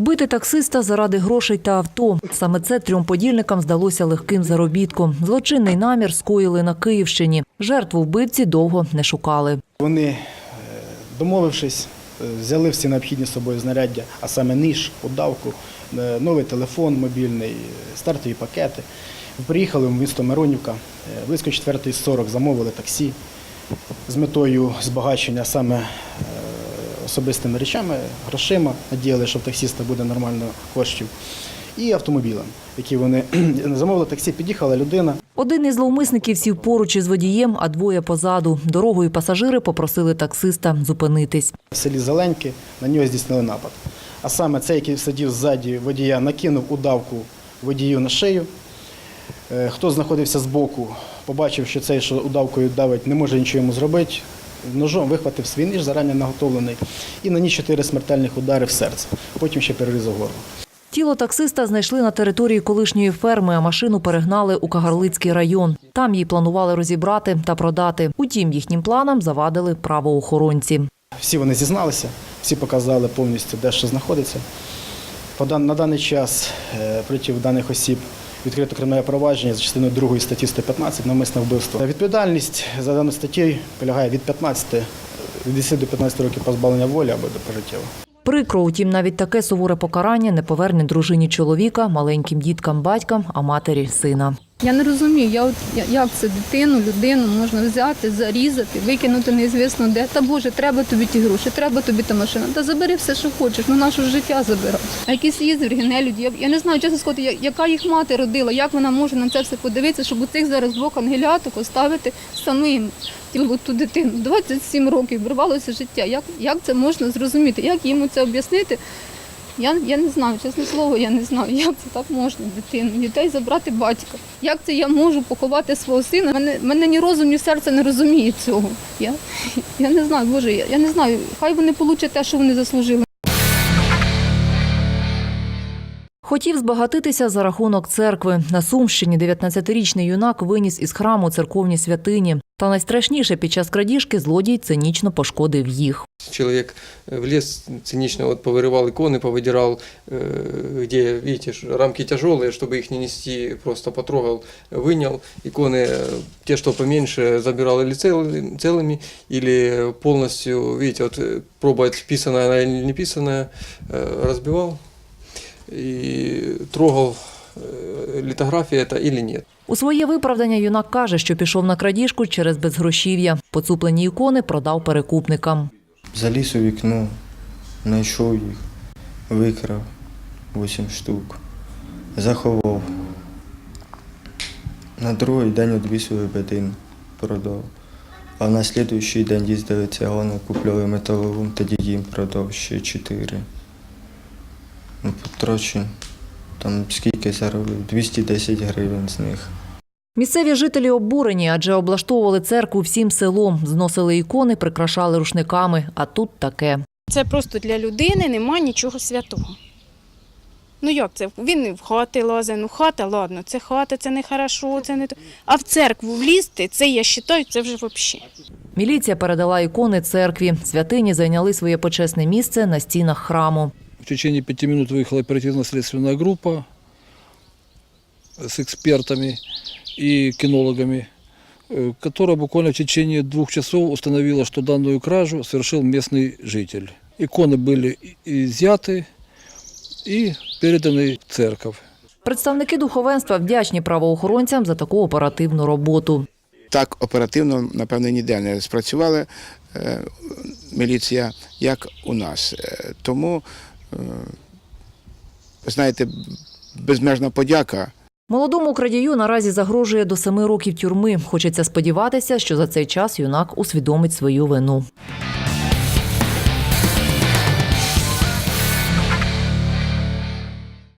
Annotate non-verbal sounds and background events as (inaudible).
Вбити таксиста заради грошей та авто. Саме це трьом подільникам здалося легким заробітком. Злочинний намір скоїли на Київщині. Жертву вбивці довго не шукали. Вони, е, домовившись, е, взяли всі необхідні з собою знаряддя, а саме ніж, удавку, е, новий телефон мобільний, стартові пакети. Приїхали в місто Миронівка, близько 4.40 замовили таксі з метою збагачення саме особистими речами, грошима, надіяли, що в таксиста буде нормально коштів, і автомобілем, які вони (clears throat) замовили таксі, під'їхала людина, Один із зловмисників сів поруч із водієм, а двоє позаду. Дорогою пасажири попросили таксиста зупинитись. в селі Зеленьки, на нього здійснили напад. А саме цей, який сидів ззаді водія, накинув удавку водію на шию. Е, Хто знаходився збоку, побачив, що цей, що удавкою давить, не може нічого йому зробити. Ножом вихватив свій ніж, зарані наготовлений, і наніс чотири смертельних удари в серце. Потім ще перерізав горло. Тіло таксиста знайшли на території колишньої ферми, а машину перегнали у Кагарлицький район. Там її планували розібрати та продати. Утім, їхнім планам завадили правоохоронці. Всі вони зізналися, всі показали повністю, де що знаходиться. На даний час е, проти даних осіб відкрито кримінальне провадження за частиною 2 статті 115 навмисне вбивство. Відповідальність за даною статтєю полягає від 15 від 10 до 15 років позбавлення волі або до пожиттєво. Прикро, утім, навіть таке суворе покарання не поверне дружині чоловіка, маленьким діткам, батькам, а матері сина. Я не розумію, я от як це дитину, людину можна взяти, зарізати, викинути неізвісно де. Та Боже, треба тобі ті гроші, треба тобі та машина. Та забери все, що хочеш, ну наше життя забирай. А якісь ізверги, нелюді. Я, я не знаю, чесно сказати, яка їх мати родила, як вона може на це все подивитися, щоб у цих зараз двох ангеляток оставити самим ту, дитину. 27 років вирвалося життя. Як, як це можна зрозуміти? Як йому це об'яснити? Я, я не знаю, чесне слово, я не знаю, як це так можна дитину, дітей забрати батька. Як це я можу поховати свого сина? Мене, мене ні розум, ні серце не розуміє цього. Я, я не знаю, Боже, я, я не знаю. Хай вони получать те, що вони заслужили. Хотів збагатитися за рахунок церкви. На Сумщині 19-річний юнак виніс із храму церковні святині. Та найстрашніше під час крадіжки злодій цинічно пошкодив їх. Человек э, в лес цинично вот повырывал иконы, повыдирал, э, где, видите, ж, рамки тяжелые, чтобы их не нести, просто потрогал, вынял. Иконы, э, те, что поменьше, забирал или целыми, целыми, или полностью, видите, вот э, пробовать писанное она или не писанное, э, разбивал и э, литография это или нет. У своє виправдання юнак каже, що пішов на крадіжку через безгрошів'я. Поцуплені ікони продав перекупникам. Заліз у вікно, знайшов їх, викрав 8 штук, заховав. На другий день одвісив бедин, продав. А на слідуючий день їздили цигани, купляли металолом, тоді їм продав ще 4. Ну, потрачень. Там скільки заробив? 210 гривень з них. Місцеві жителі обурені, адже облаштовували церкву всім селом, зносили ікони, прикрашали рушниками. А тут таке. Це просто для людини немає нічого святого. Ну як це? Він в хати лазить, ну хата, ладно, це хата, це не хорошо, це не то. А в церкву влізти, це я вважаю, це вже взагалі. Міліція передала ікони церкві. Святині зайняли своє почесне місце на стінах храму В течение пяти минут выехала оперативно-следственная группа с экспертами и кинологами, э, которая буквально в течение двух часов установила, что данную кражу совершил местный житель. Иконы были и- изъяты и переданы в церковь. Представники духовенства вдячні правоохоронцям за таку оперативну роботу. так оперативно, напевно, ніде не спрацювала е, міліція, як у нас. Е, Тому, е, знаєте, безмежна подяка. Молодому крадію наразі загрожує до семи років тюрми. Хочеться сподіватися, що за цей час юнак усвідомить свою вину.